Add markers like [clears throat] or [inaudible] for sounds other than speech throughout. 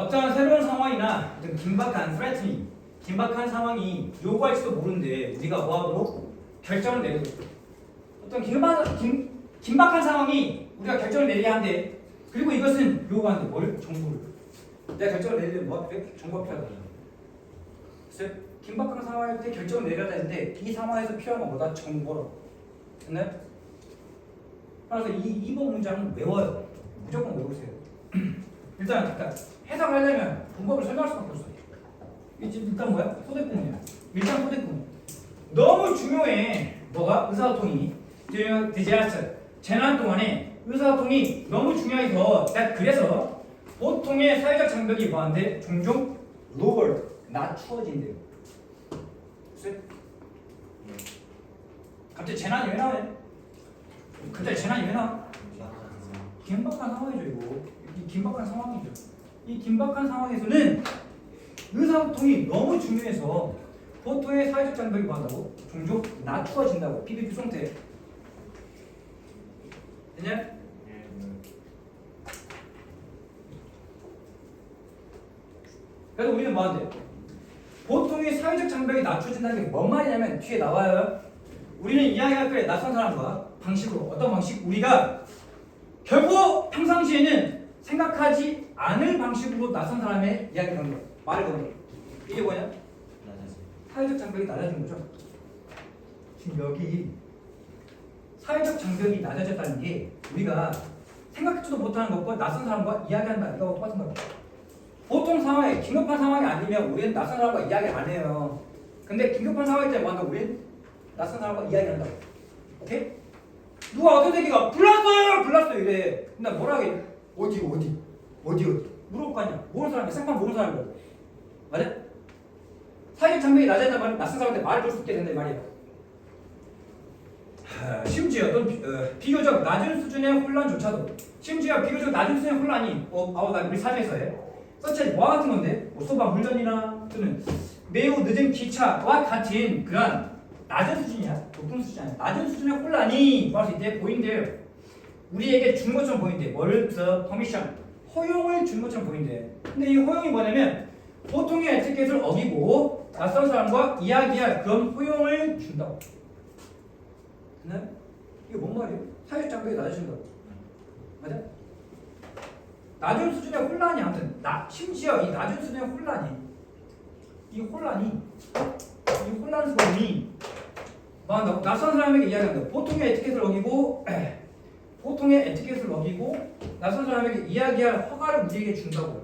어떠한 새로운 상황이나 어떤 긴박한 threatening, 긴박한 상황이 요구할지도 모르는데 우리가 뭐하도록 결정을 내려 어떤 긴박, 긴, 긴박한 상황이 우리가 결정을 내려야 한대 그리고 이것은 요구하는데 뭘? 정보를 내가 결정을 내리면 뭐 왜? 정보가 필요하다 그래서 긴박한 상황일 때 결정을 내려야 되는데 이 상황에서 필요한 건 뭐다? 정보로 됐나요? 그래서 이 2번 문장은 외워요 무조건 외우세요 [clears throat] 일단 일단 해석하려면 문법을 설명할 수밖에 없어요. 이 지금 일단 뭐야? 소대꾸문이야. 일단 소대꾸문. 너무 중요해. 뭐가? 의사소통이. 디자스터. 재난 동안에 의사소통이 너무 중요해서 딱 그래서 보통의 사회적 장벽이 뭐한데 종종 lower 낮추어진대요. 갑자기 재난이 왜 나와요? 갑자기 재난이 왜 나와? 긴박한 상황이죠 이거 이 긴박한 상황이죠 이 긴박한 상황에서는 의사소통이 너무 중요해서 보통의 사회적 장벽이 뭐한다고? 종종 낮추어진다고 PPP 송태 됐냐? 그래서 우리는 뭐한대? 보통의 사회적 장벽이 낮춰진다는 게 뭔 말이냐면 뒤에 나와요 우리는 이야기할 거에 낯선 사람과 방식으로 어떤 방식? 우리가 결코 평상시에는 생각하지 않을 방식으로 낯선 사람의 이야기를 하는 거야. 말을 거는 거야. 이게 뭐냐? 사회적 장벽이 낮아진 거죠. 지금 여기 사회적 장벽이 낮아졌다는 게 우리가 생각지도 못하는 것과 낯선 사람과 이야기한다. 이거 똑같은 거야. 보통 상황에 긴급한 상황이 아니면 우리는 낯선 사람과 이야기 안 해요. 근데 긴급한 상황일 때 뭐 한다? 우리는 낯선 사람과 이야기한다. 오케이? 누가 어떤 새끼가 불났어요 불났어요 이래 근데 뭐라 하게 어디 어디 어디 어디 물어볼 거 아니야 모르는 사람이 생판 모르는 사람이야 맞아? 사회적 장벽이 낮아진다 말은 낯선 사람한테 말을 걸 수 있게 된다 이 말이야 하, 심지어 어떤 비, 어, 비교적 낮은 수준의 혼란조차도 심지어 비교적 낮은 수준의 혼란이 어, 아우 나 우리 삶에서의 서치 뭐와 같은 건데? 뭐 소방 훈련이나 또는 매우 늦은 기차와 같은 그런 낮은 수준이야. 높은 수준이 아니야. 낮은 수준의 혼란이 뭐할 수 있대? 보인대 우리에게 준 것처럼 보인대. 뭘? the permission 허용을 준 것처럼 보인대 근데 이 허용이 뭐냐면 보통의 에티켓을 어기고 낯선 사람과 이야기할 그런 허용을 준다고 네? 이게 뭔 말이에요? 사회적 장벽이 낮아진다고 맞아? 낮은 수준의 혼란이 아무튼 나, 심지어 이 낮은 수준의 혼란이 이 혼란이 이 혼란스러움이 뭐한다고? 낯선 사람에게 이야기한다. 보통의 에티켓을 어기고 [clears throat] 보통의 에티켓을 어기고 낯선 사람에게 이야기할 허가를 우리에게 준다고.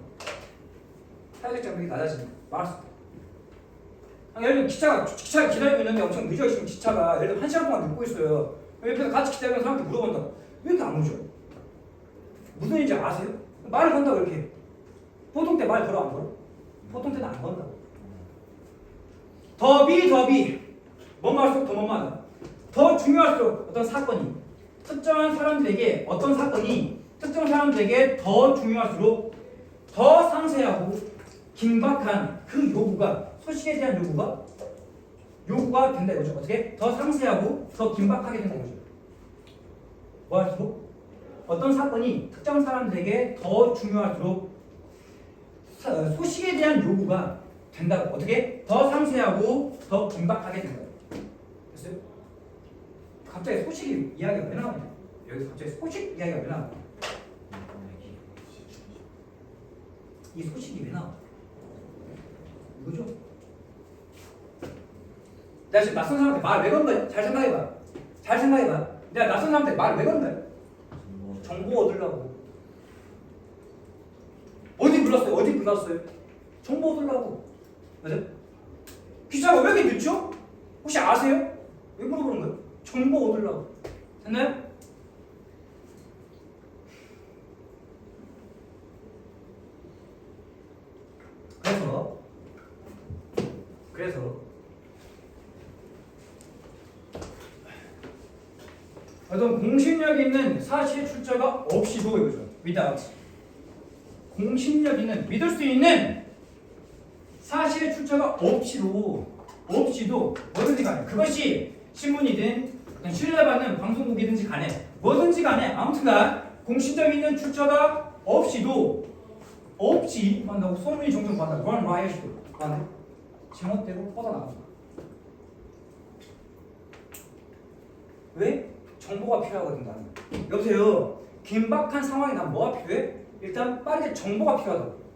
사회적 장벽이 낮아진다. 수 있다. 아니, 예를 들면 기차가 기차 기다리고 있는데 엄청 늦어 지금 기차가 예를 들면 한 시간 동안 늦고 있어요. 옆에서 같이 기다리는 사람한테 물어본다. 왜 이렇게 안 오죠? 무슨 일인지 아세요? 말을 건다고 이렇게. 보통 때 말 걸어 안 걸어? 보통 때는 안 건다고. 더비 더비 뭔 말할수록 더 뭔말하다 더 중요할수록 어떤 사건이 특정한 사람들에게 어떤 사건이 특정 사람들에게 더 중요할수록 더 상세하고 긴박한 그 요구가 소식에 대한 요구가 요구가 된다 이거죠. 어떻게? 더 상세하고 더 긴박하게 된다 이거죠. 뭐 할수록? 어떤 사건이 특정 사람들에게 더 중요할수록 사- 소식에 대한 요구가 된다고. 어떻게? 더 상세하고 더 긴박하게 된다? 갑자기 소식이 이야기가 왜 나오냐? 여기서 갑자기 소식 이야기가 왜 나오냐? 이 소식이 왜 나와? 이거죠? 내가 지금 낯선 사람한테 말 왜 건 거야? 잘 생각해봐. 잘 생각해봐. 내가 낯선 사람한테 말 왜 건 거야? 정보 얻으려고. 어디 불렀어요? 어디 불렀어요? 정보 얻으려고. 맞아? 기차가 왜 이렇게 늦죠? 혹시 아세요? 왜 물어보는 거예요? 정보 얻으려고. 됐나요? 그래서 그래서 어떤 공신력 있는 사실 출처가 없이도 이거죠. without 공신력 있는 믿을 수 있는 사실의 출처가 없이도 없이도 뭐든지 간에 그것이 신문이든 신뢰받는 방송국이든지 간에 뭐든지 간에 아무튼간 있는 출처가 없이도 없지. 만다고 소문이 종종 받아 run riot도 안돼 제멋대로 뻗어나간다 왜? 정보가 필요하거든 나는. 여보세요? 긴박한 상황에 난 뭐가 필요해? 일단 빠르게 정보가 필요하다고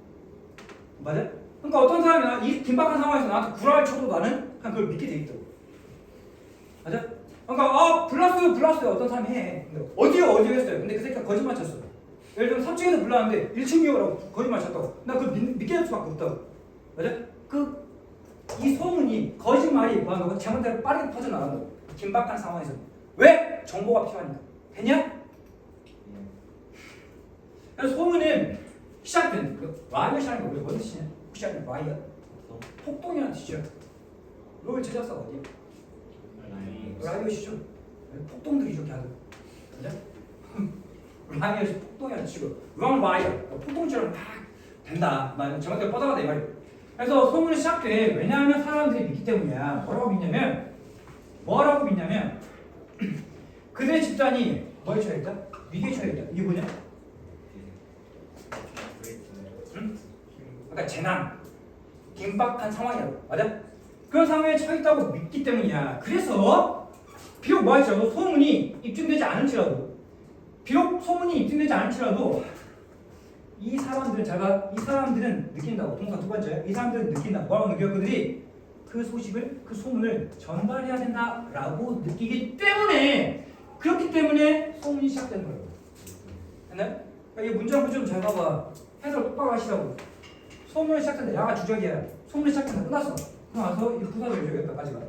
맞아? 그러니까 어떤 사람이 이 긴박한 상황에서 나한테 구라를 쳐도 나는 그냥 그걸 믿게 돼 있다고. 맞아? 그러니까 아 불났어요 불났어요. 어떤 사람이 해. 어디요? 어디요? 했어요. 근데 그 새끼가 거짓말 쳤어 예를 들면 3층에서 불났는데 1층이요라고 거짓말 쳤다고. 나 그걸 믿, 믿게 될 수밖에 없다고. 맞아? 그 이 소문이 거짓말이 뭐하는 거고 제멋대로 빠르게 퍼져나간다고. 긴박한 상황에서. 왜? 정보가 필요하니까. 됐냐? 그래서 소문은 시작된 그 라이엇이라는 게 우리가 뭔 뜻이냐? 혹시 아는 라이엇? 폭동이라는 뜻이죠. 롤 제작사가 어디야? 라이엇이죠? 폭동들이 이렇게 하는 그죠? 라이엇이 폭동이라는 뜻이고 런 라이엇 폭동처럼 막 된다. 말 정확하게 뻗어가다 이 말이에요. 그래서 소문이 시작돼. 왜냐하면 사람들이 믿기 때문이야. 뭐라고 믿냐면 뭐라고 믿냐면 [clears throat] 그들의 집단이 뭐에 처해 있다? 위기에 처해 있다. 이게 뭐냐? 그러니까 재난, 긴박한 상황이라고. 맞아? 그런 상황에 처해 있다고 믿기 때문이야. 그래서 비록 뭐 할지라도 소문이 입증되지 않을지라도 비록 소문이 입증되지 않을지라도 이 사람들은 제가 이 사람들은 느낀다고 동사 두 번째 이 사람들은 느낀다 뭐라고 느껴 그들이 그 소식을 그 소문을 전달해야 된다라고 느끼기 때문에 그렇기 때문에 소문이 시작되는 거예요. 됐나요? 그러니까 이 문장 좀잘 봐봐. 해설 똑바로 하시라고. 소문이 시작된다. 야가 주적이야. 소문이 시작된다. 끝났어. 끝나서 이 부사절 이죠. 여기까지가.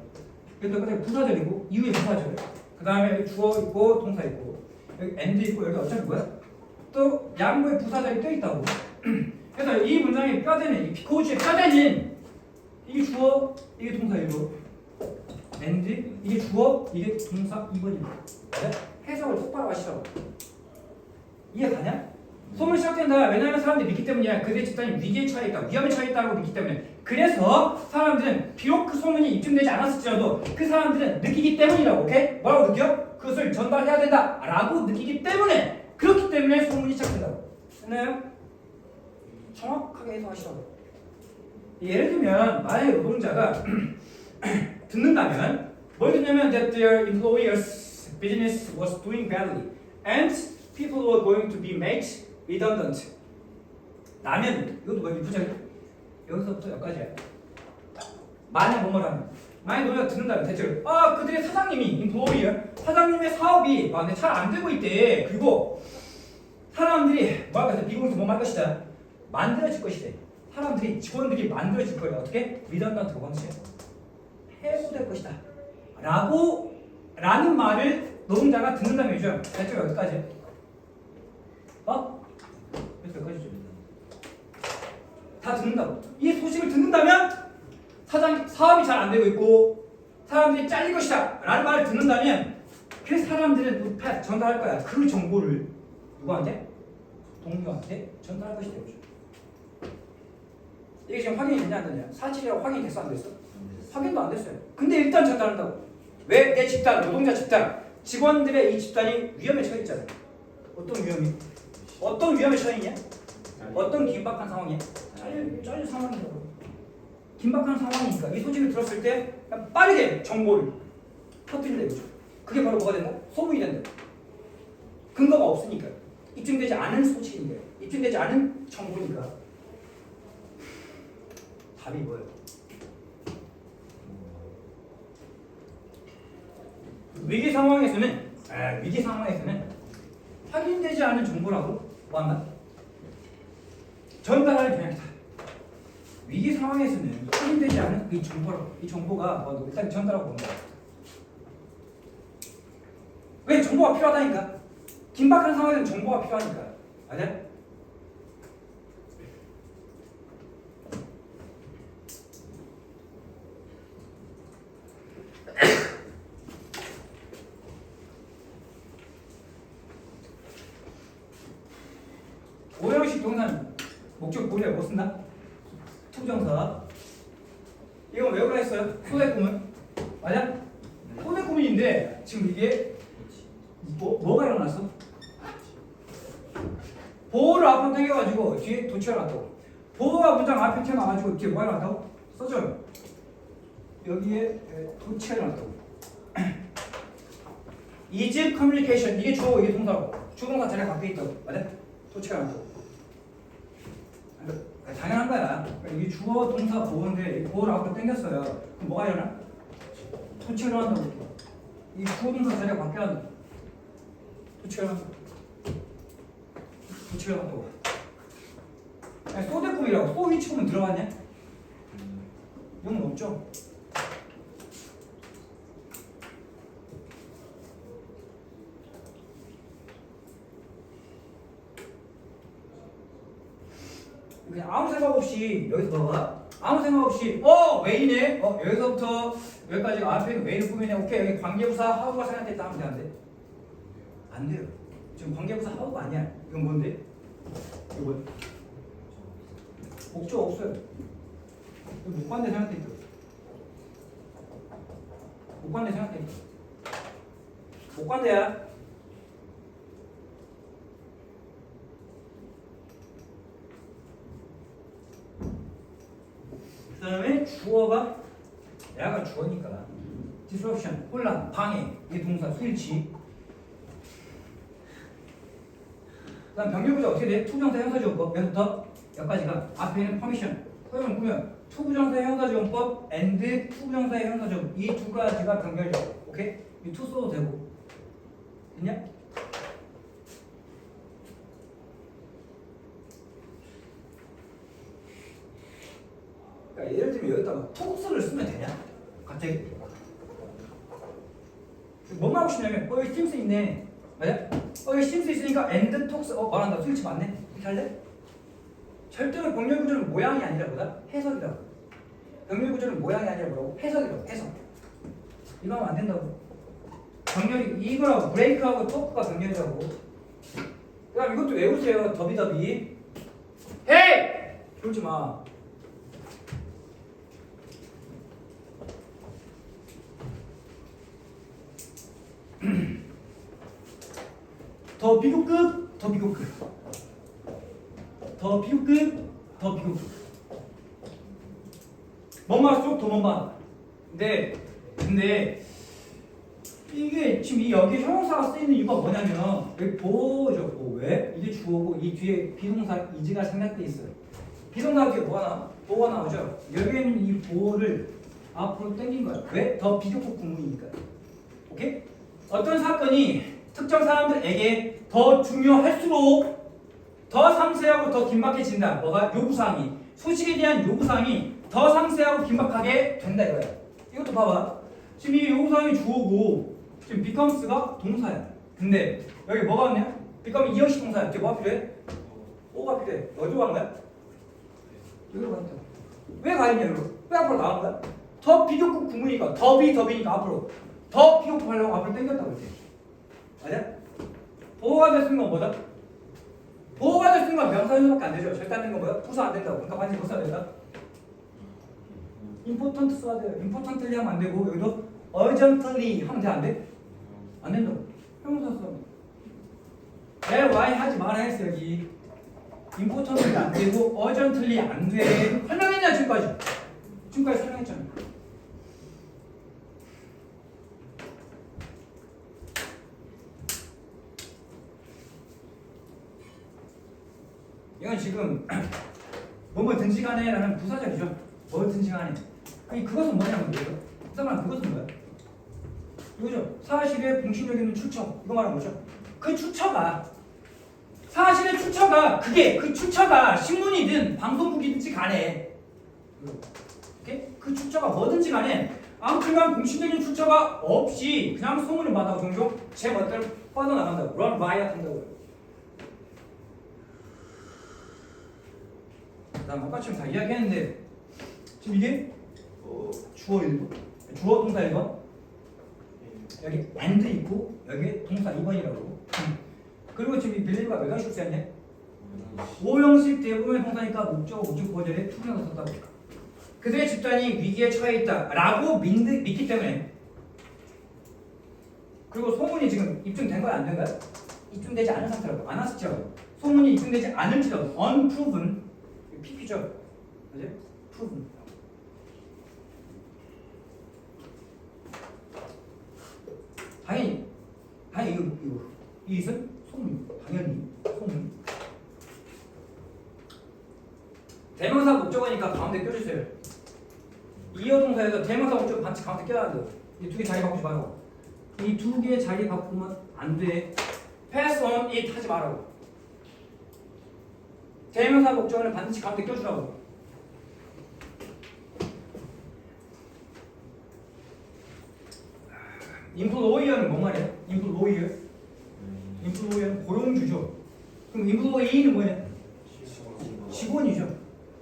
여기까지 부사절이고 이후에 부사절. 그 다음에 주어 있고 동사 있고 여기 엔드 있고 여기 어차피 뭐야? 또 양보에 부사절이 껴 있다고. [clears throat] 그래서 이 문장의 뼈대는 이 비코우치의 뼈대는 이게 주어 이게 동사 1로 엔드 이게 주어 이게 동사 2번이고 해석을 똑바로 하시라고. 이해 가냐? 소문 시작된다. 왜냐하면 사람들이 믿기 때문이야. 그들의 집단이 위기에 처해 있다, 위험에 처해 있다고 믿기 때문에. 그래서 사람들은 비록 그 소문이 입증되지 않았을지라도 그 사람들은 느끼기 때문이라고. 오케이? 뭐라고 느껴? 그것을 전달해야 된다 라고 느끼기 때문에 그렇기 때문에 소문이 시작된다고. 됐나요? 정확하게 해석하시라고. 예를 들면 만약에 노동자가 [clears throat] 듣는다면 뭘 듣냐면 that their employer's business was doing badly and people were going to be made redundant. 라면 이것도 뭐야 부장 여기서부터 여기까지야. 만약 뭐뭐라면 만약 너희가 듣는다면 대체로 아 그들의 사장님이 employer 사장님의 사업이 아 근데 잘안 되고 있대. 그리고 사람들이 뭐할 것이다 미국에서 뭐할 것이다 만들어질 것이다. 사람들이 직원들이 만들어질 거야 어떻게 redundant 번째 해고될 것이다. 라고 라는 말을 노동자가 듣는다면 이죠. 대체로 여기까지. 어? 여기까지죠. 다 듣는다고. 이 소식을 듣는다면 사장 사업이 잘 안 되고 있고 사람들이 잘릴 것이다 라는 말을 듣는다면 그 사람들은 또 패- 전달할 거야. 그 정보를 누구한테? 동료한테 전달할 것이다. 이게 지금 확인이 됐냐 안 됐냐? 사실이라고 확인이 됐어 안 됐어? 확인도 안 됐어요. 근데 일단 전달한다고. 왜? 내 집단, 노동자 집단, 직원들의 이 집단이 위험에 처해 있잖아. 어떤 위험이? 어떤 위험에 처해 있냐? 어떤 긴박한 상황이야? 잘릴, 잘릴 상황이라고. 긴박한 상황이니까 이 소식을 들었을 때 빠르게 정보를 터뜨린다 이거죠. 그게 바로 뭐가 된다? 소문이 된다. 근거가 없으니까. 입증되지 않은 소식이니까. 입증되지 않은 정보니까. 답이 뭐예요? 위기 상황에서는 아, 위기 상황에서는 확인되지 않은 정보라고 뭐한다? 전달할 경향이다. 위기 상황에서는 확인되지 않은 이 정보라고 이 정보가 뭐 일단 전달하고 본다. 왜 정보가 필요하다니까? 긴박한 상황에는 정보가 필요하니까. 맞아? 오형식 동사는 목적 보려 못 쓴다? 투정사 이건 왜 그라 했어요? 소대꾸문 맞아? 소대꾸문인데 지금 이게 뭐, 뭐가 일어났어? 보호를 앞으로 당겨가지고 뒤에 도치해놨다고 보호가 문장 뒤에 뭐가 나왔다고? 써줘요 여기에 도치해놨다고 is communication 이게 주어 이게 동사고 주동사 자리가 바뀌어 있다고. 맞아? 도치해놨다고 그러니까 당연한 거야. 이게 주어 동사 보호인데 이 보호를 앞으로 당겼어요. 그럼 뭐가 일어나? 도치를 한다고 이 주어 동사 바뀌어야 도치를 한다고 도치를 한다고. 아니, 소대꿈이라고. 소 위치보면 들어갔냐? 이건 없죠? 그냥 아무 생각 없이 여기서 봐봐. 아무 생각 없이 어 왜이네 어 여기서부터 여기까지 앞에 있는 왜이를 꾸미네. 오케이 여기 관계부사 하우가 생각했다 하면 되는데. 안 돼요. 지금 관계부사 하우가 아니야. 이건 뭔데? 이거 뭐 목적 없어요 있어 목관대 생각돼 있어 목관대야. 그 다음에 주어가 야가 주어니까 disruption 혼란 방해 이게 동사 스위치. 그 다음 병렬부자 어떻게 돼? 투부정사 형사지원법. 여기부터 여기까지가. 앞에 있는 퍼미션 허용을 꾸면 투부정사 형사지원법 and 투부정사 형사지원법 이두 가지가 병렬적 오케이? 이 투 써도 되고 됐냐? 그러니까 예를 들면 여기다가 토크스를 쓰면 되냐? 갑자기 뭐 하고 싶냐면 어 여기 스팀스 있네 맞아? 어 여기 스팀스 있으니까 엔드 톡스 어 말한다 스위치 맞네 이렇게 할래? 절대로 병렬 구조는 모양이 아니라 뭐다? 해석이라고 병렬 구조는 모양이 아니라 뭐라고? 해석이라고 해석 이거 하면 안 된다고 병렬이 이거라고 브레이크하고 토크가 병렬이라고 그럼 이것도 외우세요 더비더비 헤이! 그러지 마 [clears throat] 더 비교급, 더 비교급, 더 비교급, 더 비교급. 뭔말수록 더 뭔말. 근데 근데 이게 지금 이 여기 형용사가 쓰이는 이유가 뭐냐면 여기 보호죠. 보호. 왜? 이게 주어고 이 뒤에 비동사 이지가 생략돼 있어요. 비동사 뒤에 뭐가 나와? 보호가 나오죠. 여기에는 이 보호를 앞으로 당긴 거야. 왜? 더 비교급 구문이니까. 오케이? 어떤 사건이 특정 사람들에게 더 중요할수록 더 상세하고 더 긴박해 진다. 뭐가 요구사항이 소식에 대한 요구사항이 더 상세하고 긴박하게 된다 이거야. 이것도 봐봐. 지금 이 요구사항이 주어고 지금 become스가 동사야. 근데 여기 뭐가 왔냐? become 이형식 동사야. 이게 뭐가 필요해? 오가 필요해. 어디로 가는 거야? 여기로 간다. 왜 가있냐 여기로? 왜 앞으로 나간 거야? 더 비교급 구문이니까 더비 더비니까 앞으로 더 비교급 하려고 앞으로 당겼다고 이제. 맞아? 보호가 됐으는 건 뭐다? 보호가 됐으는 건 명사형밖에 안 되죠. 절대 안 되는 건 뭐야? 부사 안 된다고. 그러니까 반드시 뭐 써야 된다? important 써야 돼요. importantly 하면 안 되고 여기도 urgently 하면 돼안 돼? 안 된다고. 형용사 써. L, Y 하지 마라 했어 여기. importantly 안 되고 urgently 안 돼. 설명했냐 지금까지? 지금까지 설명했잖아. 이건 지금 [clears throat] 뭐뭐든지 간에 라는 부사적이죠. 뭐든지 간에. 아니 그것은 뭐냐는 거예요. 부사만 그것은 뭐야? 이거죠. 사실의 공신력 있는 출처. 이거 말하는 거죠. 그 출처가 사실의 출처가 그게 그 출처가 신문이든 방송국이든지 간에? 그 출처가 뭐든지 간에 아무튼간 공신적인 출처가 없이 그냥 소문을 받아고 종종 제 멋대로 뻗어나간다고 run riot 한다고요. 그다음 아까 지금 다 이야기했는데 지금 이게 어, 주어 1번 주어 동사 1번 여기 and 있고 여기 동사 2번이라고. 그리고 지금 이 빌리브가 몇 형식 쓰였냐? 5형식 대부분의 동사니까 목적 우주 보절에 투명을 썼다고 그들의 집단이 위기에 처해 있다라고 믿, 믿기 때문에. 그리고 소문이 지금 입증된 거야 안된 거야? 입증되지 않은 상태라고. 안 왔었죠 소문이 입증되지 않을지라도 unproven PP죠. 맞아요? proven. 당연히 당연히 이거 이거 이것은 소문 당연히 소문. 대명사 목적어니까 가운데 껴주세요. 이어동사에서 대명사 목적 반드시 가운데 껴야 돼요. 이두 개 자리 바꾸지 말고. 이 두 개 자리 바꾸면 안 돼. pass on 하지 말라고. 대명사 목적어는 반드시 가운데 껴주라고. 인플로이어는 뭔 말이야? 인플로이어? 인플로이어는 고용주죠. 그럼 인플로이는 뭐냐? 직원이죠.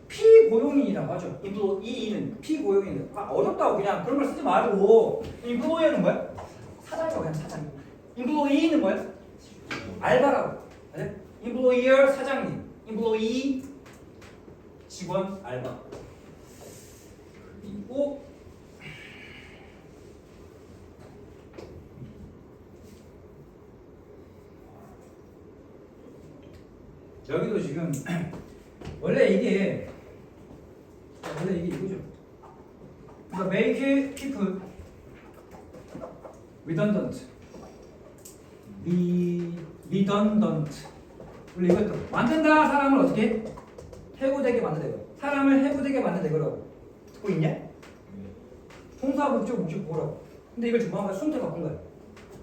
피고용인이라고 하죠. 인플로이는 피고용인. 아, 어렵다고 그냥 그런 걸 쓰지 말고. 인플로이어는 뭐야? 사장이라고 그냥 사장. 인플로이는 뭐야? 알바라고. 네? 인플로이어 사장님. 인플로이 직원 알바. 그리고 여기도 지금 [clears throat] 원래 이게 원래 이게 이거죠. 그러니까 make people redundant, re, redundant. 원래 이것도 만든다 사람을 어떻게 해고되게 만든다 이거. 사람을 해고되게 만든다 이거라고. 듣고 있냐? 동사 목적 목적 뭐라고? 근데 이걸 중간에 순서 바꾼 거야.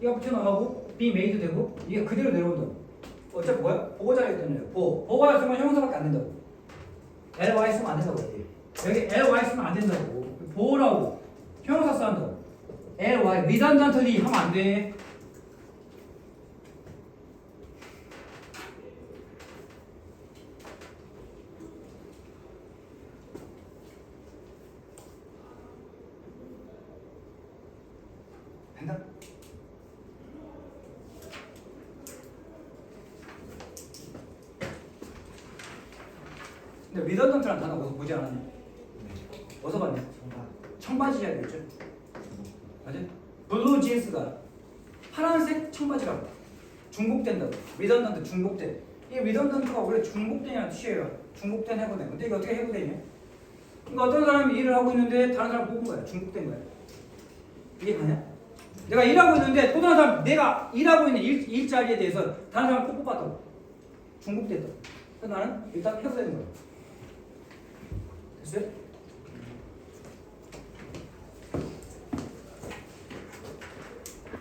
이거 붙여 나가고 be made 되고 이게 그대로 내려온다. 어차피 뭐야? 보호자가 되잖아요. 보호. 보호가 쓰면 형용사밖에 안 된다고. ly 쓰면 안 된다고 여기. ly 쓰면 안 된다고. 보호라고. 형용사 써야 한다고. ly redundantly 하면 안 돼. 된다? 근데 리더던트라는 단어 어디서 보지 않았냐? 어디서 봤냐? 청바지야 되겠죠? 맞아? 블루 진스가 파란색 청바지라고 중복된다고 리던던트 중복된 이 리던던트가 원래 중복된이라는 뜻이에요 중복된 해고된 근데 이게 어떻게 해고되냐? 그러니까 어떤 사람이 일을 하고 있는데 다른 사람 뽑은 거야 중복된 거야 이게 가냐? 내가 일하고 있는데 또 다른 사람 내가 일하고 있는 일, 일자리에 대해서 다른 사람 꼭 뽑았다고 중복됐다 그래서 나는 일단 해고되는 거야 됐어요?